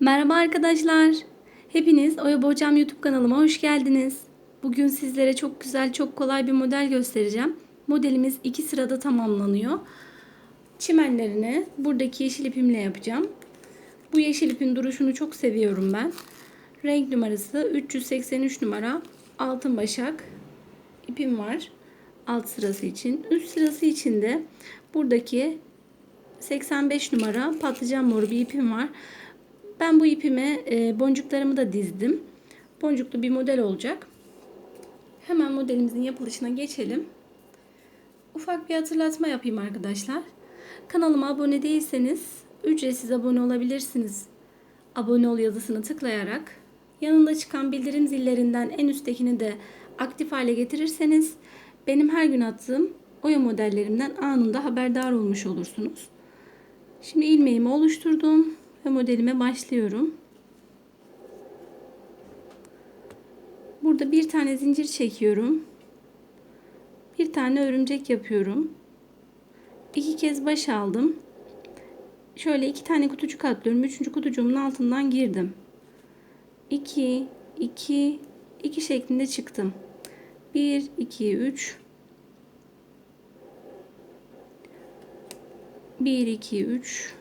Merhaba arkadaşlar. Hepiniz Oya Boğacağım YouTube kanalıma hoş geldiniz. Bugün sizlere çok güzel, çok kolay bir model göstereceğim. Modelimiz iki sırada tamamlanıyor. Çimenlerini buradaki yeşil ipimle yapacağım. Bu yeşil ipin duruşunu çok seviyorum ben. Renk numarası 383 numara altın başak ipim var. Alt sırası için. Üst sırası için de buradaki 85 numara patlıcan moru bir ipim var. Ben bu ipime e, boncuklarımı da dizdim. Boncuklu bir model olacak. Hemen modelimizin yapılışına geçelim. Ufak bir hatırlatma yapayım arkadaşlar. Kanalıma abone değilseniz ücretsiz abone olabilirsiniz. Abone ol yazısını tıklayarak yanında çıkan bildirim zillerinden en üsttekini de aktif hale getirirseniz benim her gün attığım oya modellerimden anında haberdar olmuş olursunuz. Şimdi ilmeğimi oluşturdum ve modelime başlıyorum. Burada bir tane zincir çekiyorum. Bir tane örümcek yapıyorum. İki kez baş aldım. Şöyle iki tane kutucuk atlıyorum. Üçüncü kutucuğumun altından girdim. 2 2 2 şeklinde çıktım. 1 2 3 1 2 3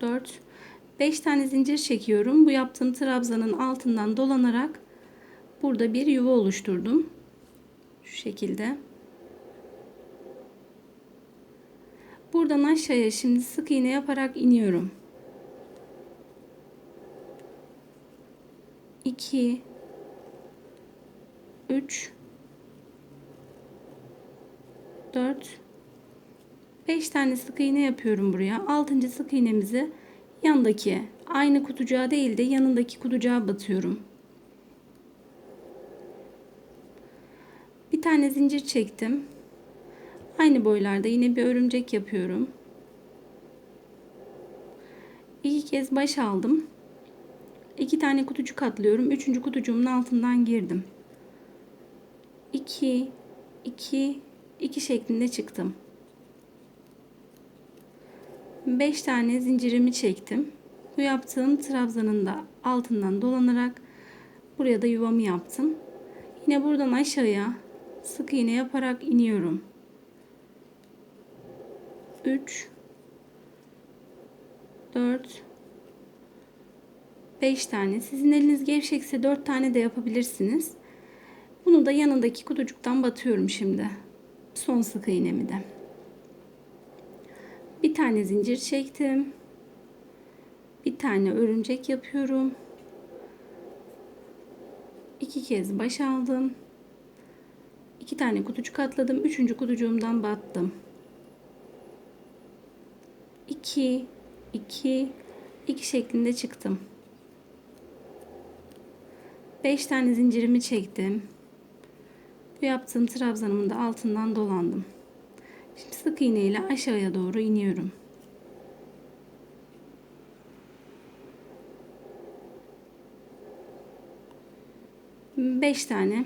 4 5 tane zincir çekiyorum. Bu yaptığım trabzanın altından dolanarak burada bir yuva oluşturdum. Şu şekilde. Buradan aşağıya şimdi sık iğne yaparak iniyorum. 2 3 4 5 tane sık iğne yapıyorum buraya. 6. sık iğnemizi yandaki aynı kutucuğa değil de yanındaki kutucuğa batıyorum. Bir tane zincir çektim. Aynı boylarda yine bir örümcek yapıyorum. İki kez baş aldım. İki tane kutucuk atlıyorum. Üçüncü kutucuğumun altından girdim. 2 2 2 şeklinde çıktım. 5 tane zincirimi çektim. Bu yaptığım trabzanın da altından dolanarak buraya da yuvamı yaptım. Yine buradan aşağıya sık iğne yaparak iniyorum. 3 4 5 tane. Sizin eliniz gevşekse 4 tane de yapabilirsiniz. Bunu da yanındaki kutucuktan batıyorum şimdi. Son sık iğnemi de. Bir tane zincir çektim. Bir tane örümcek yapıyorum. İki kez baş aldım. İki tane kutucuk atladım. Üçüncü kutucuğumdan battım. 2 2 2 şeklinde çıktım. 5 tane zincirimi çektim. Bu yaptığım trabzanımın da altından dolandım. Şimdi sık iğne ile aşağıya doğru iniyorum. Beş tane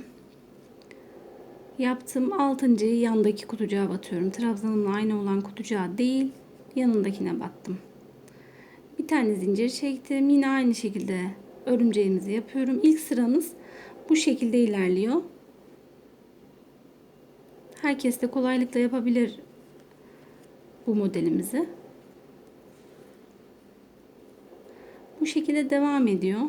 yaptım. Altıncıyı yandaki kutucuğa batıyorum. Trabzanımla aynı olan kutucuğa değil, yanındakine battım. Bir tane zincir çektim. Yine aynı şekilde örümceğimizi yapıyorum. İlk sıranız bu şekilde ilerliyor. Herkes de kolaylıkla yapabilir bu modelimizi. Bu şekilde devam ediyor.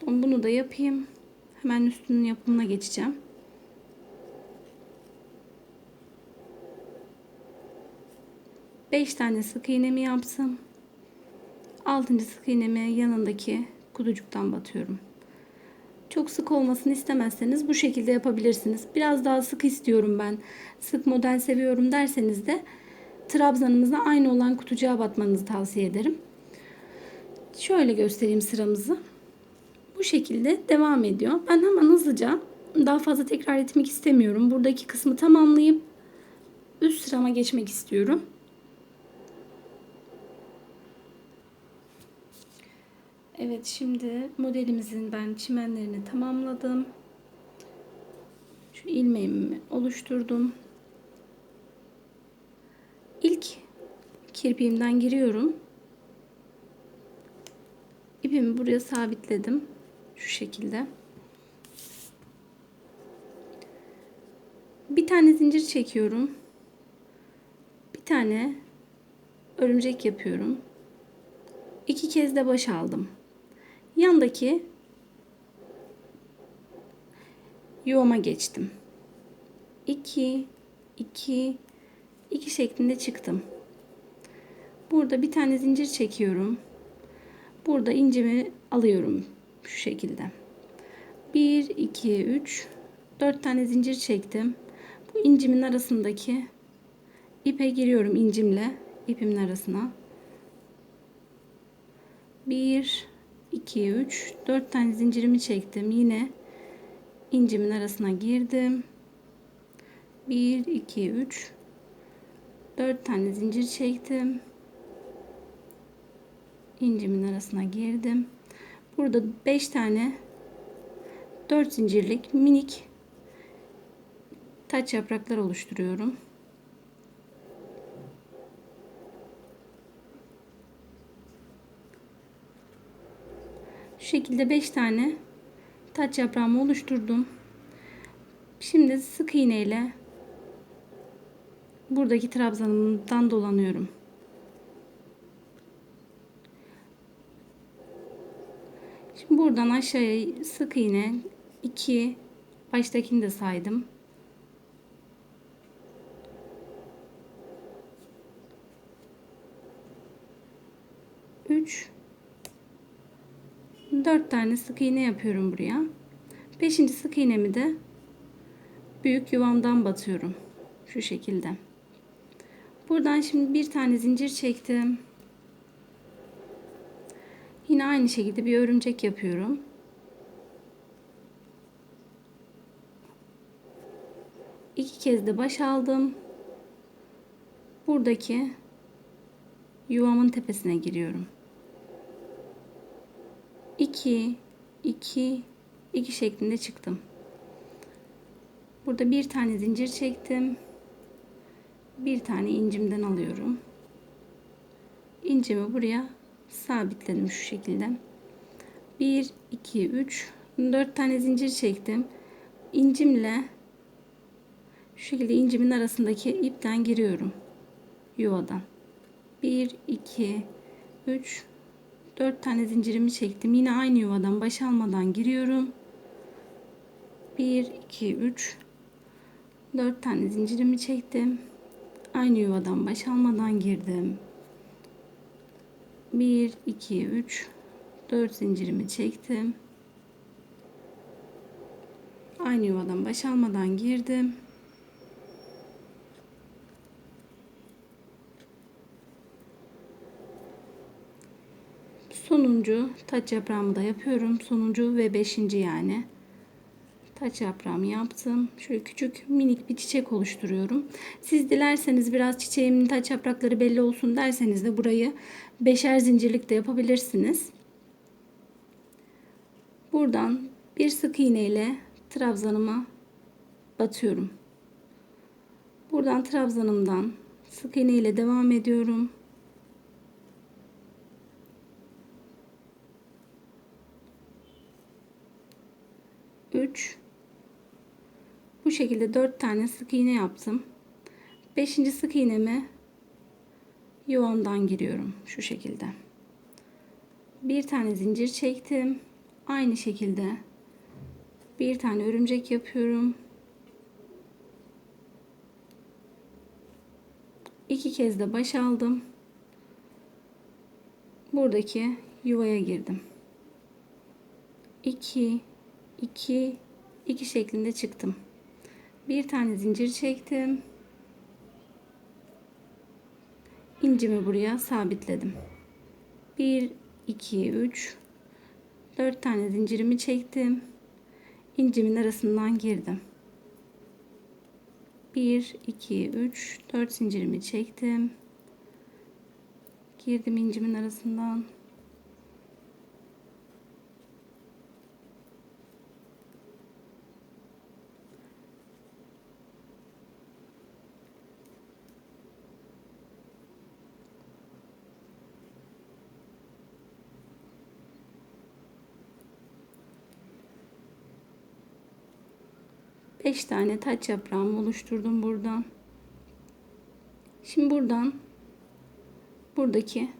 Son bunu da yapayım. Hemen üstünün yapımına geçeceğim. Beş tane sık iğnemi yaptım. Altıncı sık iğnemi yanındaki kutucuktan batıyorum. Çok sık olmasını istemezseniz bu şekilde yapabilirsiniz. Biraz daha sık istiyorum ben. Sık model seviyorum derseniz de trabzanımızla aynı olan kutucuğa batmanızı tavsiye ederim. Şöyle göstereyim sıramızı. Bu şekilde devam ediyor. Ben hemen hızlıca daha fazla tekrar etmek istemiyorum. Buradaki kısmı tamamlayıp üst sırama geçmek istiyorum. Evet şimdi modelimizin ben çimenlerini tamamladım. Şu ilmeğimi oluşturdum. İlk kirpiğimden giriyorum. İpimi buraya sabitledim. Şu şekilde. Bir tane zincir çekiyorum. Bir tane örümcek yapıyorum. İki kez de baş aldım. Yandaki yuvama geçtim. 2 2 2 şeklinde çıktım. Burada bir tane zincir çekiyorum. Burada incimi alıyorum şu şekilde. 1 2 3 4 tane zincir çektim. Bu incimin arasındaki ipe giriyorum incimle ipimin arasına. 1 2 3 4 tane zincirimi çektim. Yine incimin arasına girdim. 1 2 3 4 tane zincir çektim. İncimin arasına girdim. Burada 5 tane 4 zincirlik minik taç yapraklar oluşturuyorum. Şu şekilde 5 tane taç yaprağımı oluşturdum. Şimdi sık iğne ile buradaki trabzanımdan dolanıyorum. Şimdi buradan aşağıya sık iğne 2 baştakini de saydım. 3 4 tane sık iğne yapıyorum buraya. 5. sık iğnemi de büyük yuvamdan batıyorum. Şu şekilde. Buradan şimdi bir tane zincir çektim. Yine aynı şekilde bir örümcek yapıyorum. İki kez de baş aldım. Buradaki yuvamın tepesine giriyorum. 2 2 2 şeklinde çıktım. Burada bir tane zincir çektim. Bir tane incimden alıyorum. İncimi buraya sabitledim şu şekilde. 1 2 3 4 tane zincir çektim. İncimle şu şekilde incimin arasındaki ipten giriyorum. Yuvadan. 1 2 3 4 tane zincirimi çektim. Yine aynı yuvadan baş almadan giriyorum. 1 2 3 4 tane zincirimi çektim. Aynı yuvadan baş almadan girdim. 1 2 3 4 zincirimi çektim. Aynı yuvadan baş almadan girdim. Sonuncu taç yaprağımı da yapıyorum. Sonuncu ve beşinci yani. Taç yaprağımı yaptım. Şöyle küçük minik bir çiçek oluşturuyorum. Siz dilerseniz biraz çiçeğimin taç yaprakları belli olsun derseniz de burayı beşer zincirlik de yapabilirsiniz. Buradan bir sık iğne ile trabzanıma batıyorum. Buradan trabzanımdan sık iğne ile devam ediyorum. 3 bu şekilde 4 tane sık iğne yaptım. 5. sık iğnemi yuvamdan giriyorum şu şekilde. Bir tane zincir çektim. Aynı şekilde bir tane örümcek yapıyorum. İki kez de baş aldım. Buradaki yuvaya girdim. 2 2 2 şeklinde çıktım. Bir tane zincir çektim. İncimi buraya sabitledim. 1 2 3 4 tane zincirimi çektim. İncimin arasından girdim. 1 2 3 4 zincirimi çektim. Girdim incimin arasından. 5 tane taç yaprağımı oluşturdum buradan. Şimdi buradan buradaki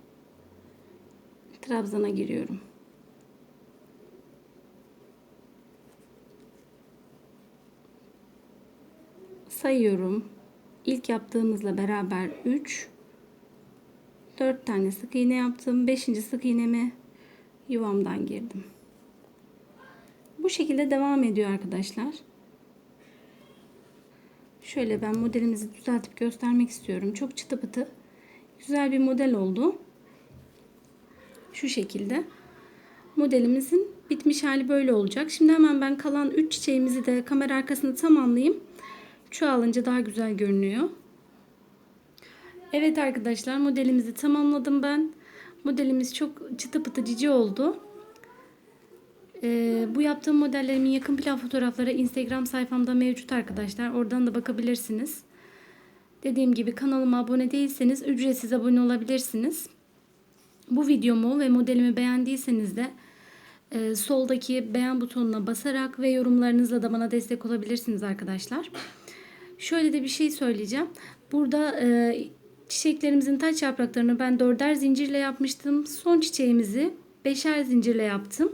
trabzana giriyorum. Sayıyorum. İlk yaptığımızla beraber 3 4 tane sık iğne yaptım. 5. sık iğnemi yuvamdan girdim. Bu şekilde devam ediyor arkadaşlar. Şöyle ben modelimizi düzeltip göstermek istiyorum. Çok çıtı pıtı. Güzel bir model oldu. Şu şekilde. Modelimizin bitmiş hali böyle olacak. Şimdi hemen ben kalan 3 çiçeğimizi de kamera arkasında tamamlayayım. Çoğalınca daha güzel görünüyor. Evet arkadaşlar modelimizi tamamladım ben. Modelimiz çok çıtı pıtı cici oldu. Ee, bu yaptığım modellerimin yakın plan fotoğrafları Instagram sayfamda mevcut arkadaşlar. Oradan da bakabilirsiniz. Dediğim gibi kanalıma abone değilseniz ücretsiz abone olabilirsiniz. Bu videomu ve modelimi beğendiyseniz de e, soldaki beğen butonuna basarak ve yorumlarınızla da bana destek olabilirsiniz arkadaşlar. Şöyle de bir şey söyleyeceğim. Burada e, çiçeklerimizin taç yapraklarını ben dörder zincirle yapmıştım. Son çiçeğimizi beşer zincirle yaptım.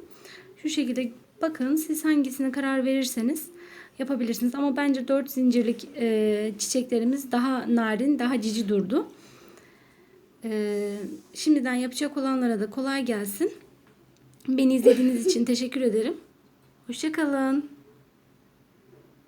Şu şekilde bakın siz hangisine karar verirseniz yapabilirsiniz. Ama bence 4 zincirlik e, çiçeklerimiz daha narin, daha cici durdu. E, şimdiden yapacak olanlara da kolay gelsin. Beni izlediğiniz için teşekkür ederim. Hoşçakalın.